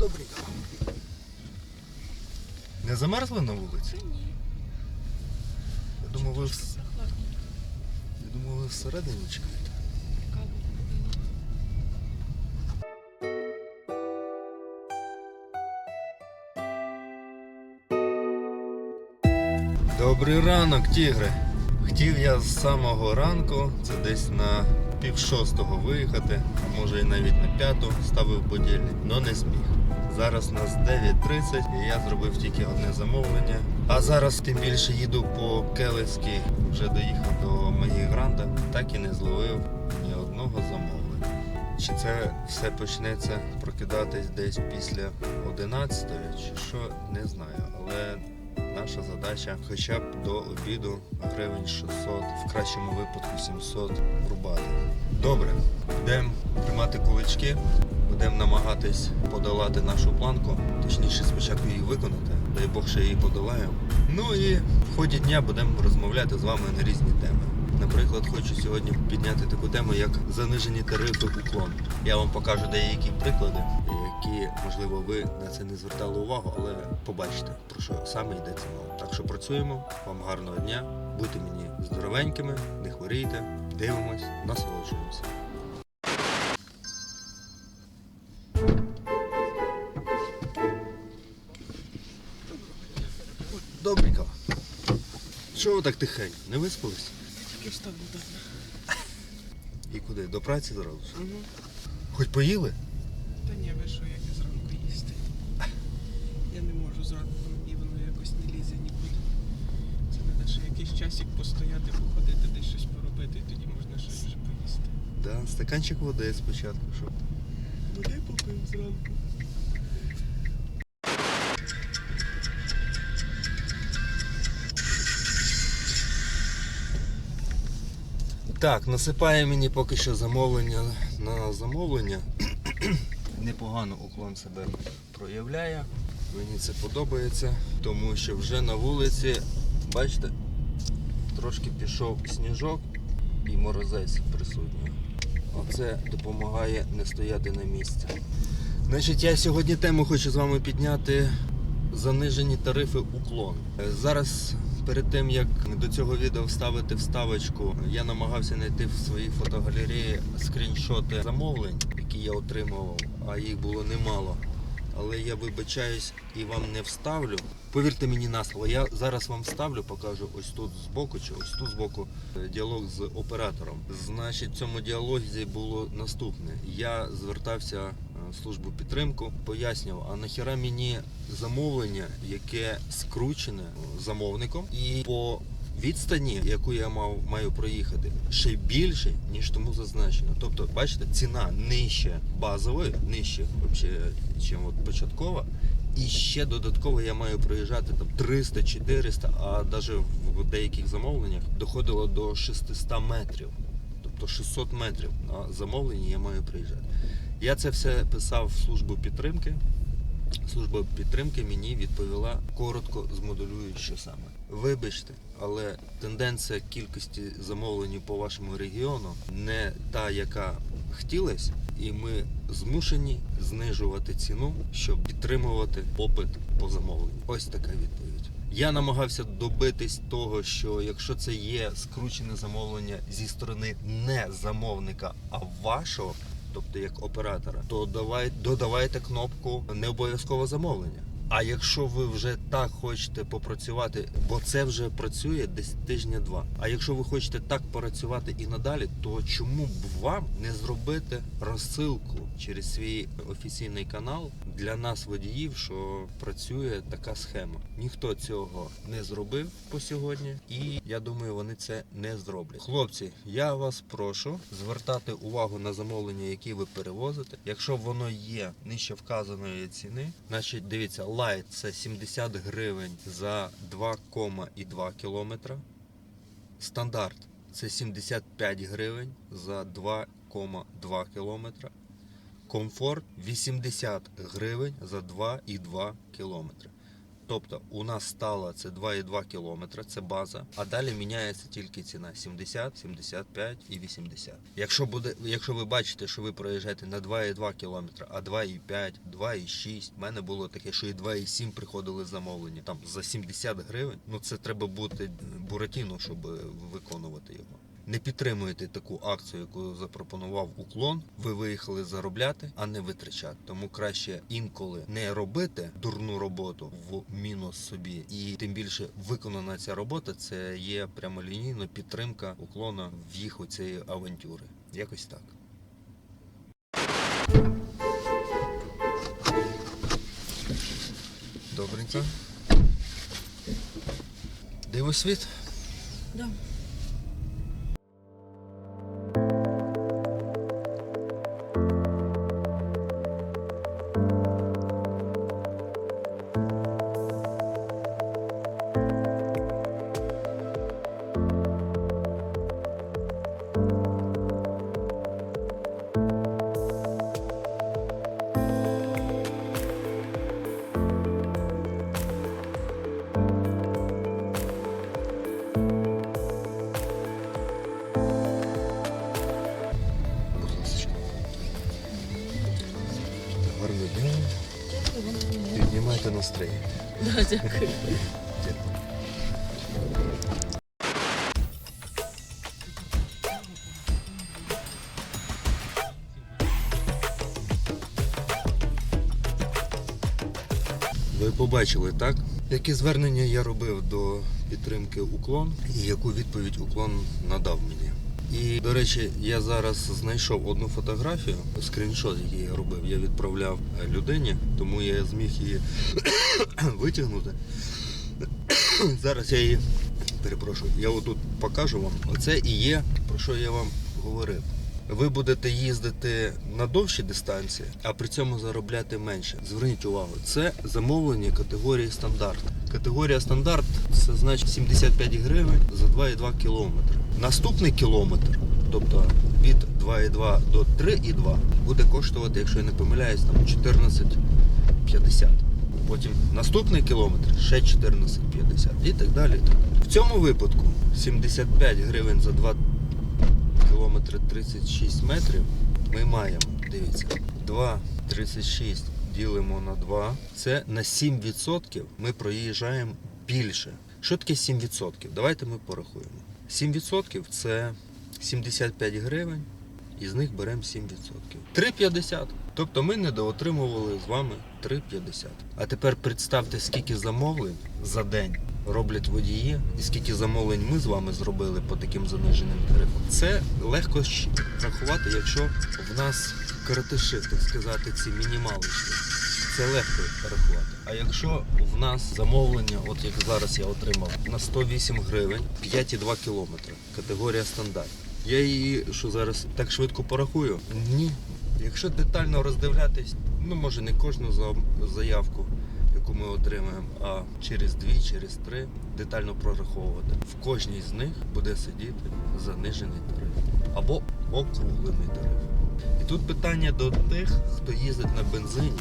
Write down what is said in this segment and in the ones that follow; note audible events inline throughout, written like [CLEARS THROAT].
Добренько. Не замерзли на вулиці? Ні, Я думаю, ви, вс- я думаю, ви всередині чекаєте. Добрий ранок, тігри. Хотів я з самого ранку, це десь на пів шостого виїхати, а може і навіть на п'яту ставив будильник, але не зміг. Зараз у нас 9.30 і я зробив тільки одне замовлення. А зараз тим більше їду по Келецькій, вже доїхав до моєї гранда, так і не зловив ні одного замовлення. Чи це все почнеться прокидатись десь після 11 чи що, не знаю. Але наша задача хоча б до обіду гривень 600, в кращому випадку 700 врубати. Добре, будемо тримати кулички, будемо намагатись подолати нашу планку, точніше спочатку її виконати, дай Бог ще її подолаємо. Ну і в ході дня будемо розмовляти з вами на різні теми. Наприклад, хочу сьогодні підняти таку тему, як занижені тарифи уклон. Я вам покажу деякі приклади, які, можливо, ви на це не звертали увагу, але побачите, про що саме йдеться мова. Так що працюємо, вам гарного дня, будьте мені здоровенькими, не хворійте, дивимось, насолоджуємося. Що ви так тихенько? Не виспались? Тільки встав недавно. І куди? До праці зразу? Угу. Хоч поїли? Та ні, ви що, як я зранку їсти. Я не можу зранку, мені воно якось не лізе нікуди. Це треба ще якийсь часик постояти, походити, десь щось поробити, і тоді можна щось вже поїсти. Да, стаканчик води спочатку, щоб. Води попив зранку. Так, насипає мені поки що замовлення на замовлення. [CLEARS THROAT] Непогано уклон себе проявляє. Мені це подобається, тому що вже на вулиці, бачите, трошки пішов сніжок і морозець присутній. Оце допомагає не стояти на місці. Значить, я сьогодні тему хочу з вами підняти занижені тарифи уклон. Зараз перед тим як до цього відео вставити вставочку, я намагався знайти в своїй фотогалереї скріншоти замовлень, які я отримував, а їх було немало. Але я вибачаюсь і вам не вставлю. Повірте мені на слово, я зараз вам вставлю, покажу ось тут збоку чи ось тут збоку е, діалог з оператором. Значить, в цьому діалозі було наступне. Я звертався службу підтримку, пояснював, а нахіра мені замовлення, яке скручене замовником, і по відстані, яку я мав маю проїхати, ще більше, ніж тому зазначено. Тобто, бачите, ціна нижче базової, нижче от початкова. І ще додатково я маю проїжджати там 300-400, а навіть в деяких замовленнях доходило до 600 метрів. Тобто 600 метрів на замовленні я маю приїжджати. Я це все писав в службу підтримки. Служба підтримки мені відповіла коротко змоделюю, що саме. Вибачте, але тенденція кількості замовлень по вашому регіону не та, яка хотілося, і ми змушені знижувати ціну, щоб підтримувати попит по замовленню. Ось така відповідь. Я намагався добитись того, що якщо це є скручене замовлення зі сторони не замовника, а вашого, тобто як оператора, то давай додавайте кнопку не обов'язкове замовлення. А якщо ви вже так хочете попрацювати, бо це вже працює десь тижня-два. А якщо ви хочете так працювати і надалі, то чому б вам не зробити розсилку через свій офіційний канал для нас, водіїв, що працює така схема? Ніхто цього не зробив по сьогодні, і я думаю, вони це не зроблять. Хлопці, я вас прошу звертати увагу на замовлення, які ви перевозите. Якщо воно є нижче вказаної ціни, значить дивіться, лайт це 70 гривень за 2,2 км. Стандарт це 75 гривень за 2,2 км. Комфорт 80 гривень за 2,2 кілометри. Тобто у нас стало це 2,2 кілометра, це база, а далі міняється тільки ціна 70, 75 і 80. Якщо буде, якщо ви бачите, що ви проїжджаєте на 2,2 кілометра, а 2,5, 2,6, в мене було таке, що і 2,7 приходили замовлення там за 70 гривень. Ну це треба бути буратіно, щоб виконувати його. Не підтримуєте таку акцію, яку запропонував уклон. Ви виїхали заробляти, а не витрачати. Тому краще інколи не робити дурну роботу в мінус собі, і тим більше виконана ця робота це є прямолінійно підтримка уклона в їх оцієї авантюри. Якось так. Добренько. Дивосвіт? Да. Піднімайте настроєння. Да, дякую. Ви побачили, так? Які звернення я робив до підтримки уклон і яку відповідь уклон надав мені. І, до речі, я зараз знайшов одну фотографію, скріншот, який я робив, я відправляв е, людині, тому я зміг її [COUGHS] витягнути. [COUGHS] Зараз я її перепрошую, я отут покажу вам. Оце і є, про що я вам говорив. Ви будете їздити на довші дистанції, а при цьому заробляти менше. Зверніть увагу, це замовлення категорії стандарт. Категорія стандарт це значить 75 гривень за 2,2 кілометри. Наступний кілометр, тобто від 2,2 до 3,2, буде коштувати, якщо я не помиляюсь, там 14,50. Потім наступний кілометр ще 14,50 і так далі. В цьому випадку 75 гривень за 2 кілометри 36 метрів ми маємо, дивіться, 2,36 ділимо на 2. Це на 7% ми проїжджаємо більше. Що таке 7%? Давайте ми порахуємо. 7% це 75 гривень, і з них беремо 7%. 3,50. Тобто ми недоотримували з вами 3,50. А тепер представте, скільки замовлень за день роблять водії, і скільки замовлень ми з вами зробили по таким заниженим тарифам. Це легко рахувати, якщо в нас коротиші, так сказати, ці мінімалочки. Це легко рахувати. А якщо в нас замовлення, от як зараз я отримав, на 108 гривень 5,2 кілометри, категорія стандарт. Я її що зараз так швидко порахую? Ні. Якщо детально роздивлятись, ну може не кожну заявку, яку ми отримаємо, а через дві, через три детально прораховувати. В кожній з них буде сидіти занижений тариф або округлений тариф. І тут питання до тих, хто їздить на бензині,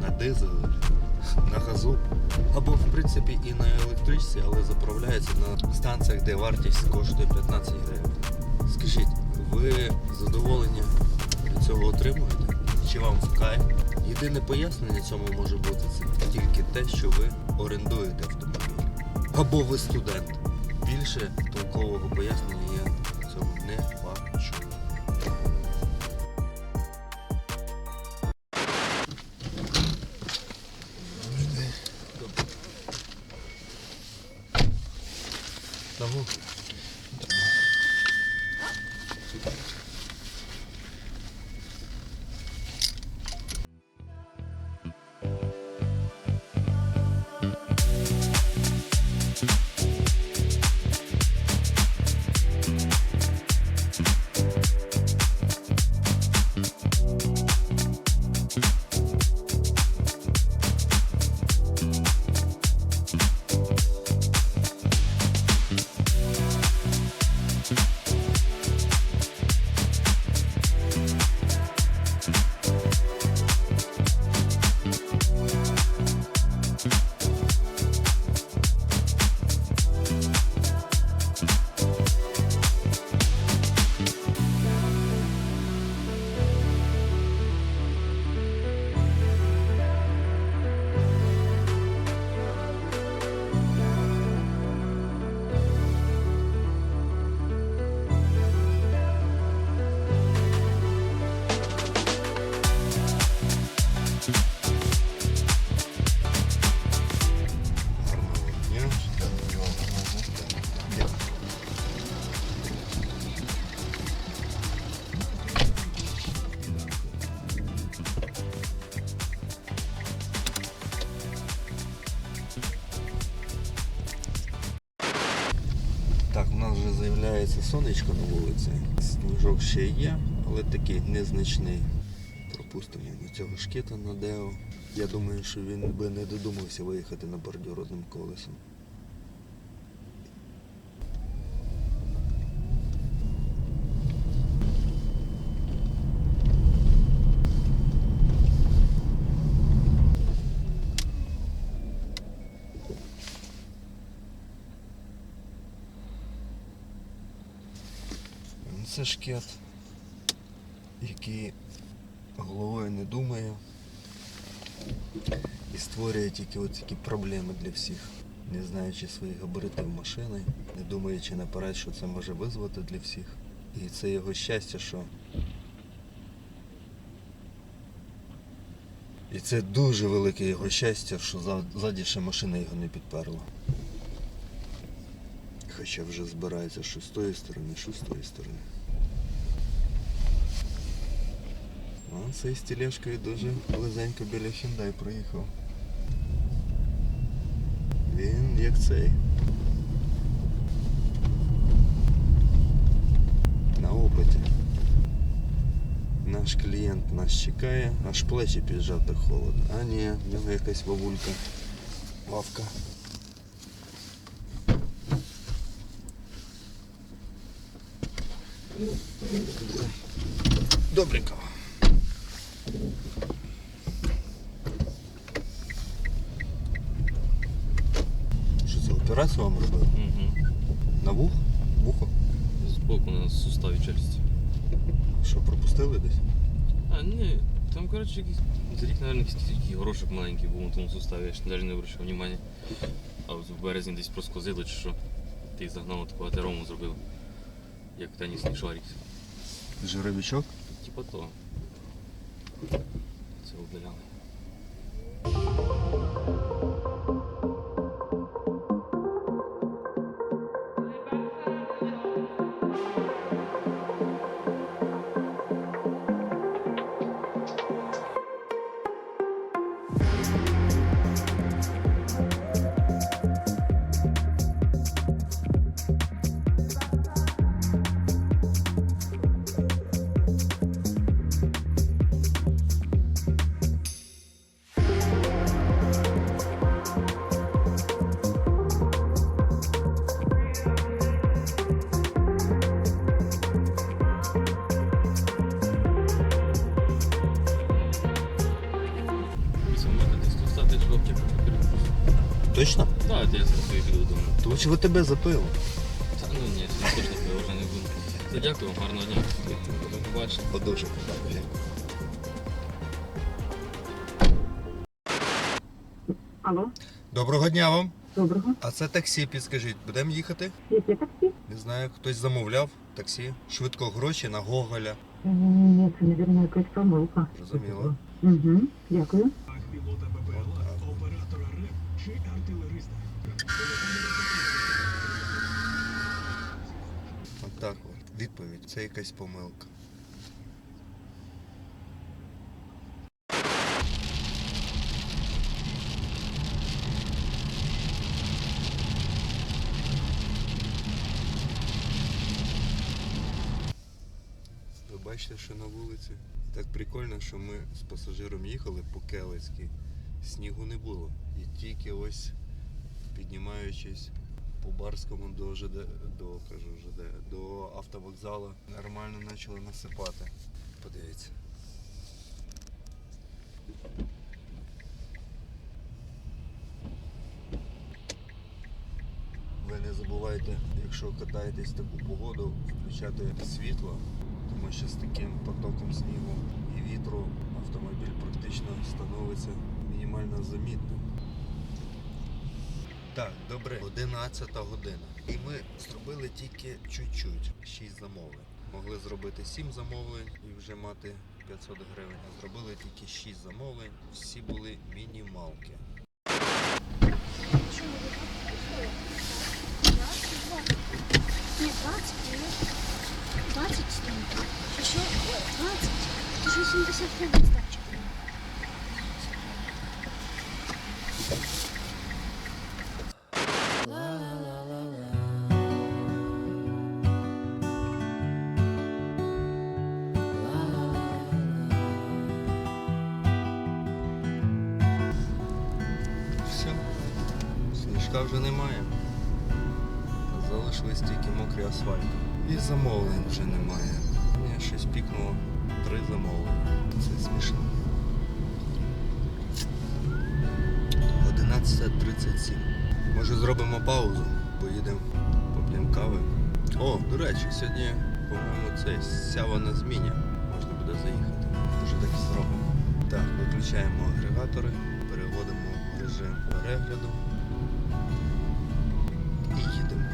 на дизелі, на газу, або в принципі і на електричці, але заправляється на станціях, де вартість коштує 15 гривень. Скажіть, ви задоволення від цього отримуєте? Чи вам в кайф? Єдине пояснення цьому може бути це тільки те, що ви орендуєте автомобіль. Або ви студент. Більше толкового пояснення на. Сніжок ще є, але такий незначний. Пропустимо цього шкіта на Део. Я думаю, що він би не додумався виїхати на бордюр одним колесом. Це шкет, який головою не думає і створює тільки от такі проблеми для всіх, не знаючи своїх габаритів машини, не думаючи наперед, що це може визвати для всіх. І це його щастя, що. І це дуже велике його щастя, що ззаді ще машина його не підперла. Хоча вже збирається що з тої сторони, що з тої сторони. А цей з тележкою дуже близенько біля Hyundai проїхав. Він як цей. На опиті. Наш клієнт нас чекає, аж плечі піджав так холодно. А ні, в нього якась бабулька. Вавка. Добренько. Операцію вам робили? Угу. На вух? Вухо? Збоку на суставі челюсті. Що, пропустили десь? А, ні, там, коротше, якийсь рік, мабуть, якийсь такий горошок маленький був на тому суставі, я ж навіть не обращав уваги. А от в березні десь проскозило чи що. Ти загнав таку атерому зробив, як тенісний шарик. Жировичок? Типа того. Це удаляли. Чи ви тебе запили? Та ну ні, це точно пиво вже не буду. Це дякую, гарного дня. До побачення. Подуже. Алло, Доброго дня вам. доброго. А це таксі, підскажіть, будемо їхати? Яке таксі? Не знаю, хтось замовляв таксі. Швидко гроші на Гоголя. Ні, це, мабуть, якась помилка. Зрозуміло. Угу, дякую. Так. Відповідь. Це якась помилка. Ви бачите, що на вулиці так прикольно, що ми з пасажиром їхали по Келицькій. Снігу не було. І тільки ось піднімаючись по Барському до ЖД, до, кажу, ЖД, до автовокзалу нормально почали насипати. Подивіться. Ви не забувайте, якщо катаєтесь в таку погоду, включати світло, тому що з таким потоком снігу і вітру автомобіль практично становиться мінімально замітним. Так, добре, 11 година. І ми зробили тільки чуть-чуть, 6 замовлень. Могли зробити 7 замовлень і вже мати 500 гривень. А зробили тільки 6 замовлень, всі були мінімалки. Нет, 20 минут. 20 минут. Еще 20. Это же 75 сдача. Тільки мокрий асфальт. І замовлень вже немає. Мені щось пікнуло три замовлення. Це смішно. 11.37. Може зробимо паузу, поїдемо поп'ємо кави. О, до речі, сьогодні, по-моєму, це сява на зміні. Можна буде заїхати. Може так і зробимо. Так, виключаємо агрегатори, переводимо режим перегляду і їдемо.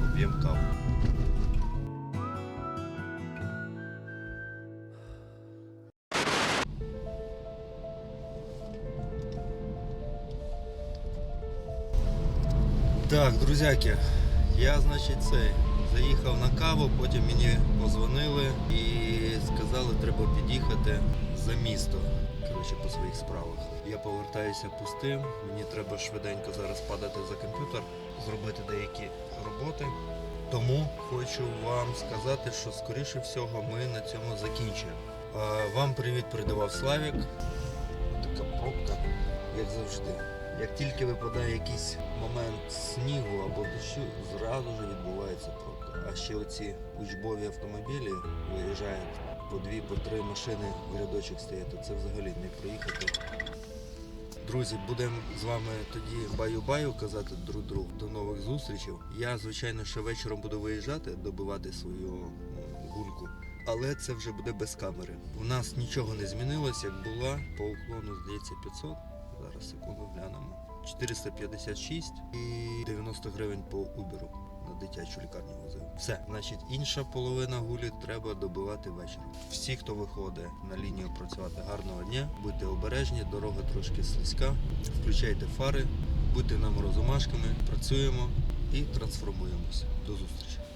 Поп'ємо каву. Так, друзяки, я, значить, цей заїхав на каву, потім мені позвонили і сказали, треба під'їхати за місто. Коротше, по своїх справах. Я повертаюся пустим. Мені треба швиденько зараз падати за комп'ютер, зробити деякі роботи. Тому хочу вам сказати, що скоріше всього ми на цьому закінчуємо. А, Вам привіт передавав Славік. Така пробка, як завжди. Як тільки випадає якийсь момент снігу або дощу, зразу ж відбувається пробка. А ще оці учбові автомобілі виїжджають по дві, по три машини в рядочок стояти. Це взагалі не проїхати. Друзі, будемо з вами тоді баю-баю казати друг другу. До нових зустрічей. Я, звичайно, ще вечором буду виїжджати, добивати свою гульку. Але це вже буде без камери. У нас нічого не змінилось, як була по уклону, здається, 500. Зараз секунду глянемо. 456 і 90 гривень по Uber на дитячу лікарню возив. Все, значить, інша половина гулі треба добивати вечором. Всі, хто виходить на лінію працювати, гарного дня, будьте обережні, дорога трошки слизька, включайте фари, будьте нам розумашками, працюємо і трансформуємося. До зустрічі.